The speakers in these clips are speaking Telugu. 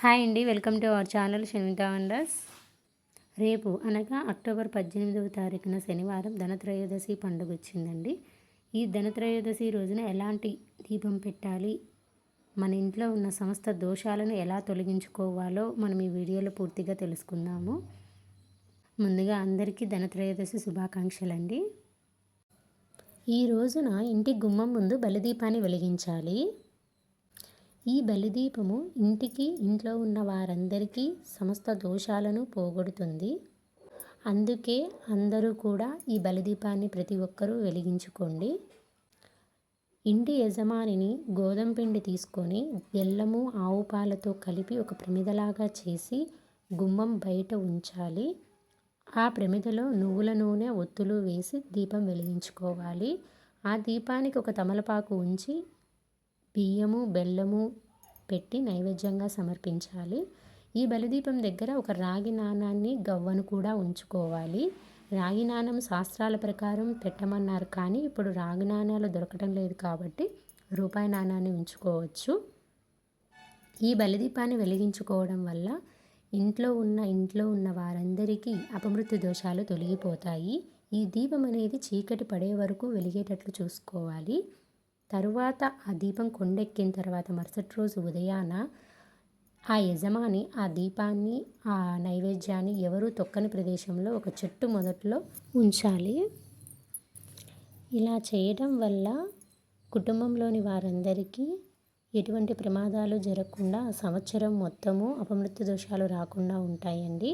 హాయ్ అండి welcome to our channel Shanitha wonders. రేపు అనగా అక్టోబర్ పద్దెనిమిదవ తారీఖున శనివారం ధనత్రయోదశి పండుగ వచ్చిందండి. ఈ ధనత్రయోదశి రోజున ఎలాంటి దీపం పెట్టాలి? మన ఇంట్లో ఉన్న సమస్త దోషాలను ఎలా తొలగించుకోవాలో మనం ఈ వీడియోలో పూర్తిగా తెలుసుకుందాము. ముందుగా అందరికీ ధనత్రయోదశి శుభాకాంక్షలండి. ఈ రోజున ఇంటి గుమ్మం ముందు బలిదీపాన్ని వెలిగించాలి. ఈ బలిదీపము ఇంటికి ఇంట్లో ఉన్న వారందరికీ సమస్త దోషాలను పోగొడుతుంది. అందుకే అందరూ కూడా ఈ బలిదీపాన్ని ప్రతి ఒక్కరూ వెలిగించుకోండి. ఇంటి యజమానిని గోధుమ పిండి తీసుకొని బెల్లము ఆవు పాలతో కలిపి ఒక ప్రమిదలాగా చేసి గుమ్మం బయట ఉంచాలి. ఆ ప్రమిదలో నువ్వుల నూనె ఒత్తులు వేసి దీపం వెలిగించుకోవాలి. ఆ దీపానికి ఒక తమలపాకు ఉంచి బియ్యము బెల్లము పెట్టి నైవేద్యంగా సమర్పించాలి. ఈ బలిదీపం దగ్గర ఒక రాగి నాణాన్ని గవ్వను కూడా ఉంచుకోవాలి. రాగి నాణం శాస్త్రాల ప్రకారం పెట్టమన్నారు కానీ ఇప్పుడు రాగి నాణాలు దొరకటం లేదు కాబట్టి రూపాయి నాణాన్ని ఉంచుకోవచ్చు. ఈ బలిదీపాన్ని వెలిగించుకోవడం వల్ల ఇంట్లో ఉన్న ఇంట్లో ఉన్న వారందరికీ అపమృత్యు దోషాలు తొలగిపోతాయి. ఈ దీపం అనేది చీకటి పడే వరకు వెలిగేటట్లు చూసుకోవాలి. తరువాత ఆ దీపం కొండెక్కిన తర్వాత మరుసటి రోజు ఉదయాన ఆ యజమాని ఆ దీపాన్ని ఆ నైవేద్యాన్ని ఎవరు తొక్కని ప్రదేశంలో ఒక చెట్టు మొదట్లో ఉంచాలి. ఇలా చేయడం వల్ల కుటుంబంలోని వారందరికీ ఎటువంటి ప్రమాదాలు జరగకుండా సంవత్సరం మొత్తము అపమృత్యు దోషాలు రాకుండా ఉంటాయండి.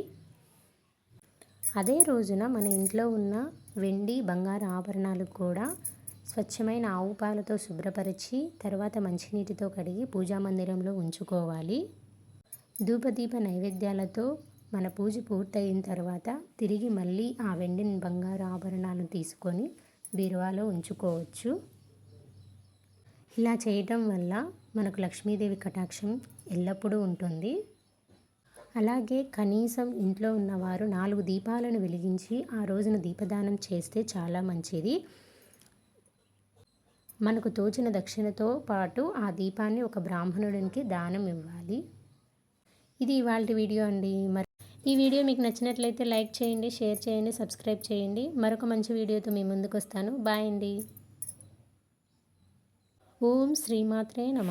అదే రోజున మన ఇంట్లో ఉన్న వెండి బంగారు ఆభరణాలు కూడా స్వచ్ఛమైన ఆవు పాలతో శుభ్రపరిచి తర్వాత మంచినీటితో కడిగి పూజా మందిరంలో ఉంచుకోవాలి. ధూపదీప నైవేద్యాలతో మన పూజ పూర్తయిన తర్వాత తిరిగి మళ్ళీ ఆ వెండిని బంగారు ఆభరణాలను తీసుకొని బీరువాలో ఉంచుకోవచ్చు. ఇలా చేయటం వల్ల మనకు లక్ష్మీదేవి కటాక్షం ఎల్లప్పుడూ ఉంటుంది. అలాగే కనీసం ఇంట్లో ఉన్నవారు నాలుగు దీపాలను వెలిగించి ఆ రోజున దీపదానం చేస్తే చాలా మంచిది. మనకు తోచిన దక్షిణతో పాటు ఆ దీపాన్ని ఒక బ్రాహ్మణుడికి దానం ఇవ్వాలి. ఇది ఇవాళ వీడియో అండి. మరి ఈ వీడియో మీకు నచ్చినట్లయితే లైక్ చేయండి షేర్ చేయండి సబ్స్క్రైబ్ చేయండి. మరొక మంచి వీడియోతో మీ ముందుకు వస్తాను బాయ్ అండి. ఓం శ్రీమాత్రే నమ.